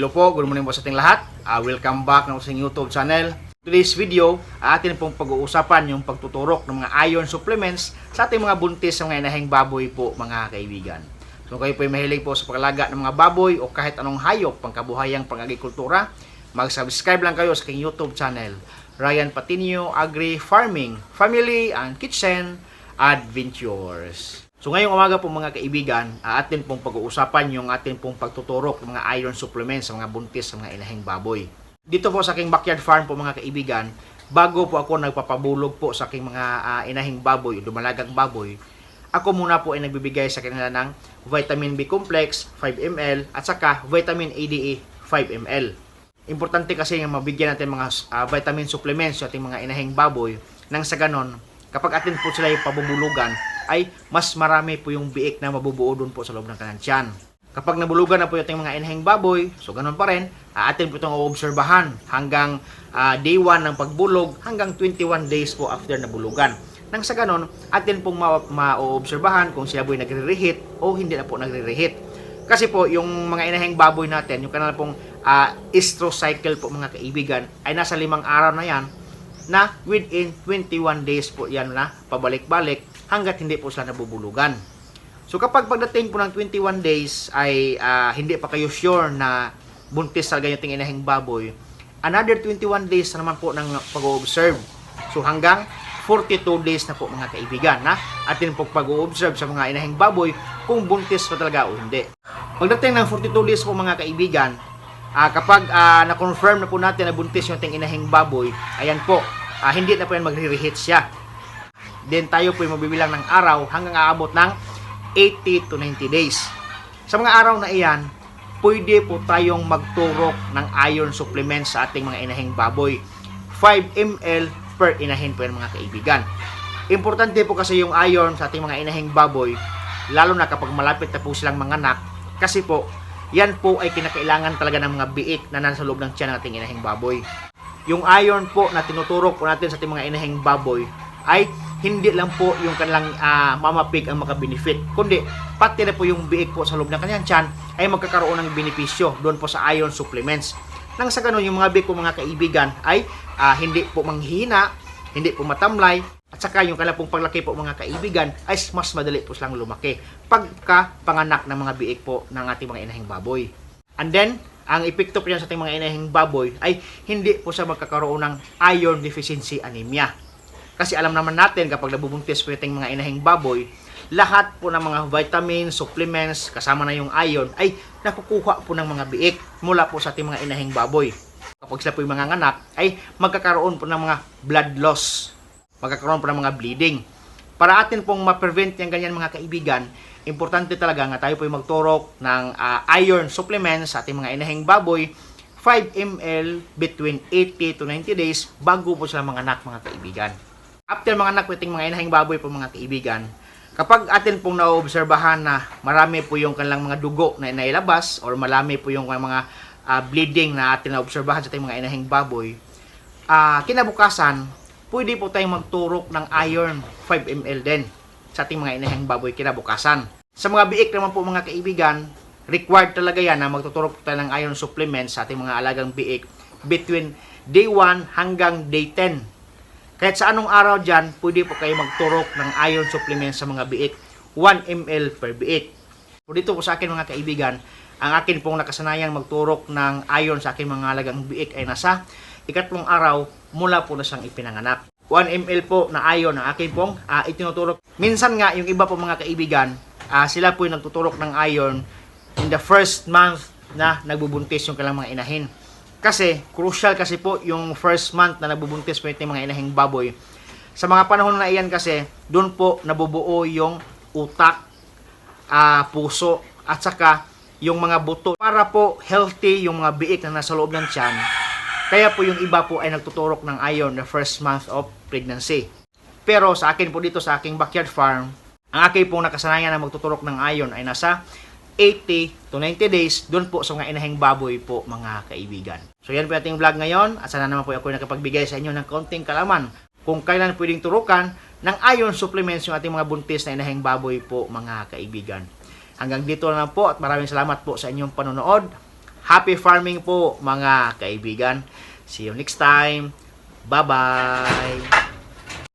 Hello po, good morning po sa ating lahat. Ah, welcome back ng sa YouTube channel. Today's video, ah, atin pong pag-uusapan yung pagtuturok ng mga iron supplements sa ating mga buntis sa mga inahing baboy po mga kaibigan. So kayo po ay mahilig po sa paglaga ng mga baboy o kahit anong hayop pangkabuhayang pang-agrikultura, mag-subscribe lang kayo sa aking YouTube channel. Ryan Patinio Agri Farming, Family and Kitchen Adventures. So ngayong umaga po mga kaibigan, uh, atin pong pag-uusapan yung atin pong pagtuturok ng mga iron supplements sa mga buntis sa mga inahing baboy. Dito po sa aking backyard farm po mga kaibigan, bago po ako nagpapabulog po sa aking mga ah, inahing baboy, dumalagang baboy, ako muna po ay nagbibigay sa kanila ng vitamin B complex 5 ml at saka vitamin ADE 5 ml. Importante kasi yung mabigyan natin mga ah, vitamin supplements sa ating mga inahing baboy nang sa ganon, kapag atin po sila yung pabubulugan, ay mas marami po yung biik na mabubuo doon po sa loob ng kanilang tiyan. Kapag nabulugan na po yung mga inahing baboy, so ganun pa rin, ah, atin po itong oobserbahan hanggang ah, day 1 ng pagbulog hanggang 21 days po after nabulugan. Nang sa ganon, atin pong ma- ma-oobserbahan kung siya po ay nagre-reheat o hindi na po nagre-reheat. Kasi po, yung mga inahing baboy natin, yung kanal pong uh, estro cycle po mga kaibigan, ay nasa limang araw na yan na within 21 days po yan na pabalik-balik hanggat hindi po sila nabubulugan. So kapag pagdating po ng 21 days ay ah, hindi pa kayo sure na buntis talaga yung ating inahing baboy, another 21 days na naman po ng pag-observe. So hanggang 42 days na po mga kaibigan na atin po pag-observe sa mga inahing baboy kung buntis pa talaga o hindi. Pagdating ng 42 days po mga kaibigan, ah, kapag ah, na-confirm na po natin na buntis yung ating inahing baboy, ayan po, ah, hindi na po yan magre-reheat siya. Then tayo po ay mabibilang ng araw hanggang aabot ng 80 to 90 days. Sa mga araw na iyan, pwede po tayong magturok ng iron supplements sa ating mga inahing baboy. 5 ml per inahin po yan mga kaibigan. Importante po kasi yung iron sa ating mga inahing baboy, lalo na kapag malapit na po silang manganak, kasi po, yan po ay kinakailangan talaga ng mga biik na nasa loob ng tiyan ng ating inahing baboy. Yung iron po na tinuturok po natin sa ating mga inahing baboy ay hindi lang po yung kanilang ah, mamapig ang makabenefit, kundi pati na po yung biik po sa loob ng kanyang tiyan ay magkakaroon ng benepisyo doon po sa iron supplements. Nang sa ganun, yung mga biik po mga kaibigan ay ah, hindi po manghihina, hindi po matamlay, at saka yung kanilang pong paglaki po mga kaibigan ay mas madali po silang lumaki pagka panganak ng mga biik po ng ating mga inahing baboy. And then, ang epekto po sa ating mga inahing baboy ay hindi po siya magkakaroon ng iron deficiency anemia. Kasi alam naman natin kapag nabubuntis po yung mga inahing baboy, lahat po ng mga vitamins, supplements, kasama na yung iron, ay nakukuha po ng mga biik mula po sa ating mga inahing baboy. Kapag sila po yung mga anak, ay magkakaroon po ng mga blood loss. Magkakaroon po ng mga bleeding. Para atin pong ma-prevent yung ganyan mga kaibigan, importante talaga nga tayo po yung magturok ng ah, iron supplements sa ating mga inahing baboy 5 ml between 80 to 90 days bago po sila mga anak mga kaibigan. After mga anak ating mga inahing baboy po mga kaibigan, kapag atin pong naobserbahan na marami po yung kanilang mga dugo na inailabas or marami po yung mga ah, bleeding na atin naobserbahan sa ating mga inahing baboy, ah, kinabukasan, pwede po tayong magturok ng iron 5 ml din sa ating mga inahing baboy kinabukasan. Sa mga biik naman po mga kaibigan, required talaga yan na magtuturok po tayo ng iron supplements sa ating mga alagang biik between day 1 hanggang day 10. Kahit sa anong araw dyan, pwede po kayo magturok ng iron supplements sa mga biik 1 ml per biik. So dito po sa akin mga kaibigan, ang akin pong nakasanayang magturok ng iron sa akin mga alagang biik ay nasa ikatlong araw mula po na siyang ipinanganak. 1 ml po na iron ang akin pong ah, itinuturok. Minsan nga, yung iba po mga kaibigan, ah, sila po yung nagtuturok ng iron in the first month na nagbubuntis yung kailang mga inahin. Kasi, crucial kasi po yung first month na nagbubuntis po yung mga inahing baboy. Sa mga panahon na iyan kasi, doon po nabubuo yung utak, ah, puso, at saka yung mga buto para po healthy yung mga biik na nasa loob ng tiyan. Kaya po yung iba po ay nagtuturok ng iron the first month of pregnancy. Pero sa akin po dito sa aking backyard farm, ang aking pong nakasanayan na magtuturok ng iron ay nasa 80 to 90 days doon po sa mga inahing baboy po mga kaibigan. So yan po ating vlog ngayon at sana naman po ako nakapagbigay sa inyo ng konting kalaman kung kailan pwedeng turukan ng iron supplements yung ating mga buntis na inahing baboy po mga kaibigan. Hanggang dito na po at maraming salamat po sa inyong panonood. Happy farming po mga kaibigan. See you next time. Bye-bye.